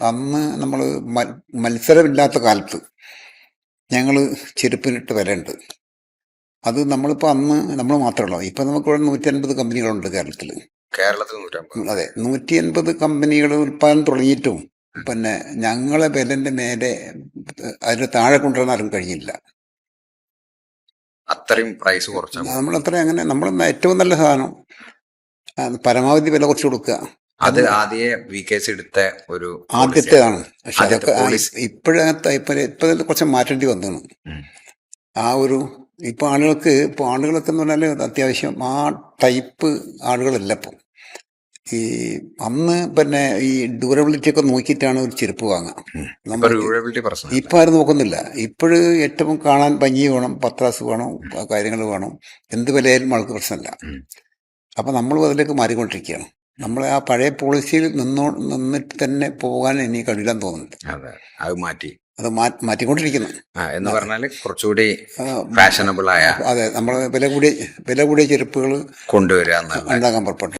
അന്ന് നമ്മൾ മത്സരമില്ലാത്ത കാലത്ത് ഞങ്ങൾ ചെരുപ്പിനിട്ട് വരേണ്ടത് അത് നമ്മളിപ്പോൾ അന്ന് നമ്മൾ മാത്രമല്ല ഇപ്പം നമുക്കിവിടെ നൂറ്റി അൻപത് കമ്പനികളുണ്ട് കേരളത്തിൽ കേരളത്തിൽ അതെ. നൂറ്റി അൻപത് കമ്പനികൾ ഉൽപ്പാദനം തുടങ്ങിയിട്ടും പിന്നെ ഞങ്ങളെ വിലന്റെ നേരെ അതിന് താഴെ കൊണ്ടുവരാൻ ആരും കഴിഞ്ഞില്ല. അത്രയും പ്രൈസ് കുറച്ച നമ്മളത്ര അങ്ങനെ നമ്മൾ ഏറ്റവും നല്ല സാധനം പരമാവധി വില കുറച്ച് കൊടുക്കുക. അത് ആദ്യേ വി കെ സി എടുത്ത ഒരു ആദ്യത്തേതാണ് പക്ഷെ അതൊക്കെ. ഇപ്പോഴത്തെ ഇപ്പൊ കുറച്ച് മാറ്റേണ്ടി വന്നു. ആ ഒരു ഇപ്പൊ ആളുകൾക്ക് ഇപ്പൊ ആളുകളൊക്കെ എന്ന് പറഞ്ഞാൽ അത്യാവശ്യം ആ ടൈപ്പ് ആളുകളല്ല ഇപ്പം. ഈ അന്ന് പിന്നെ ഈ ഡ്യൂറബിലിറ്റി ഒക്കെ നോക്കിയിട്ടാണ് ഒരു ചെരുപ്പ് വാങ്ങുക ഉം. ഇപ്പൊ നമ്മൾ ആരും നോക്കുന്നില്ല. ഇപ്പോഴ് ഏറ്റവും കാണാൻ ഭംഗി വേണം പത്രാസ് വേണം കാര്യങ്ങൾ വേണം. എന്ത് വിലയായാലും ആൾക്ക് പ്രശ്നമില്ല. അപ്പൊ നമ്മളും അതിലേക്ക് മാറിക്കൊണ്ടിരിക്കുകയാണ്. നമ്മളെ ആ പഴയ പോളിസിയിൽ നിന്നോ നിന്നിട്ട് തന്നെ പോകാൻ ഇനി കഴിയില്ലെന്ന് തോന്നുന്നുണ്ട്. അതെ. അത് മാറ്റി. അത് മാറ്റിക്കൊണ്ടിരിക്കുന്നു. എന്ന് പറഞ്ഞാൽ കുറച്ചുകൂടി ഫാഷനബിൾ ആയ അതെ നമ്മൾ വില കൂടിയ വില കൂടിയ ചെരുപ്പുകൾ കൊണ്ടുവരാൻ ഉണ്ടാക്കാൻ പുറപ്പെട്ടു.